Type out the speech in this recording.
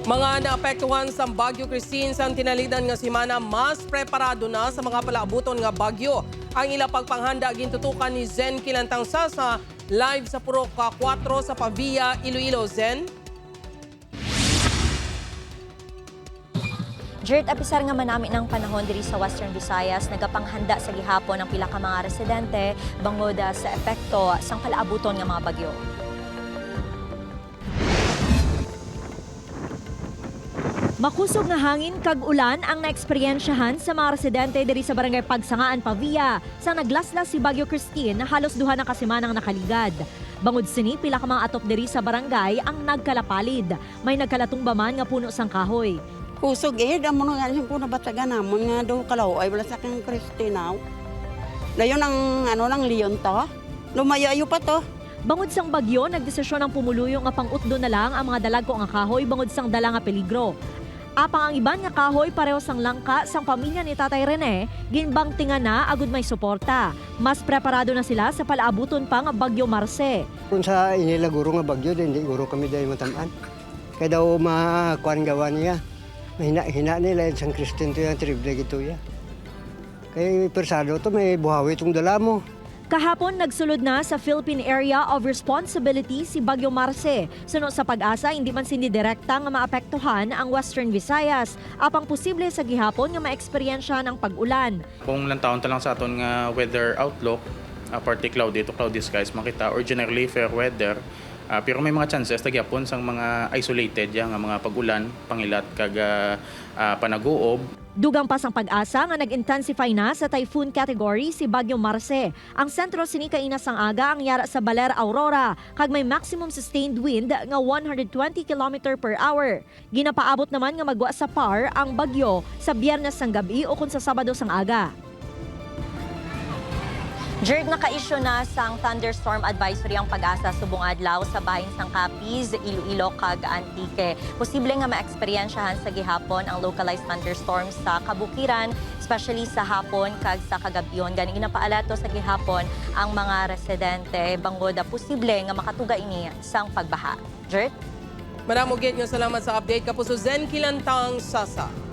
Mga naapektuhan sa Bagyo Christine sa tinalidan nga simana mas preparado na sa mga palaabuton nga bagyo. Ang ila pagpanghanda gintutukan ni Zen Kilantang Sasa live sa Purok 4 sa Pavia, Iloilo. Zen? Jared, apisar nga manami ng panahon diri sa Western Visayas, nagapanghanda sa gihapon ng pila ka mga residente bangod ah, sa epekto sang palaabuton nga mga bagyo. Makusog nga hangin kag ulan ang naeksperyensyahan sa mga residente diri sa barangay Pagsangaan, Pavia sa naglaslas si Bagyo Christine na halos duha na kasimanang nakaligad. Bangod sini pila ka mga atop diri sa barangay ang nagkalapalid. May nagkalatumbaman nga puno sang kahoy. Kusog eh, damo nga yung kuna bataga namon nga do kalaw ay wala sa kang Kristinaw. Dayon ang ano ng leon to. Lumayo-ayo pa to. Bangod sang bagyo, nagdesisyon ang pumuluyo nga pang-utdo na lang ang mga dalagko nga kahoy bangod sang dala nga peligro. Apang ang iban nga kahoy pareho sang langka sang pamilya ni Tatay Rene, ginbangtingan na agud may suporta. Mas preparado na sila sa palaabuton pa nga bagyo Marse. Kung sa inila guro nga bagyo, di- hindi guro kami dahil matamaan. Kaya daw makuan gawa niya. Hina, hina nila yung San Kristin to yan, triple gito ya. Kaya persado to, may buhawi itong dala mo. Kahapon nagsulod na sa Philippine Area of Responsibility si Bagyo Marse. Suno sa pag-asa, hindi man sindi direkta nga maapektuhan ang Western Visayas. Apang posible sa gihapon nga maeksperiensya ng pag-ulan. Kung lang taon ta lang sa aton nga weather outlook, uh, partly cloudy to cloudy skies makita or generally fair weather. Ah, pero may mga chances tagyapon sang mga isolated ya nga mga pagulan, pangilat kag ah, panaguob Dugang pa sang pag-asa nga nag-intensify na sa typhoon category si Bagyo Marse. Ang sentro sini kainas ang aga ang yara sa Baler Aurora kag may maximum sustained wind nga 120 km per hour. Ginapaabot naman nga magwa sa par ang bagyo sa Biyernes sang gabi o kun sa Sabado sang aga. Jared naka-issue na sang thunderstorm advisory ang pag-asa subong adlaw sa bahin sang Capiz, Iloilo kag Antique. Posible nga maeksperiensyahan sa gihapon ang localized thunderstorms sa kabukiran, especially sa hapon kag sa kagabyon. Gani ginapaalato sa gihapon ang mga residente bangod na posible nga makatuga ini sang pagbaha. Madamo gid nga salamat sa update kapuso Zen Kilantang Sasa.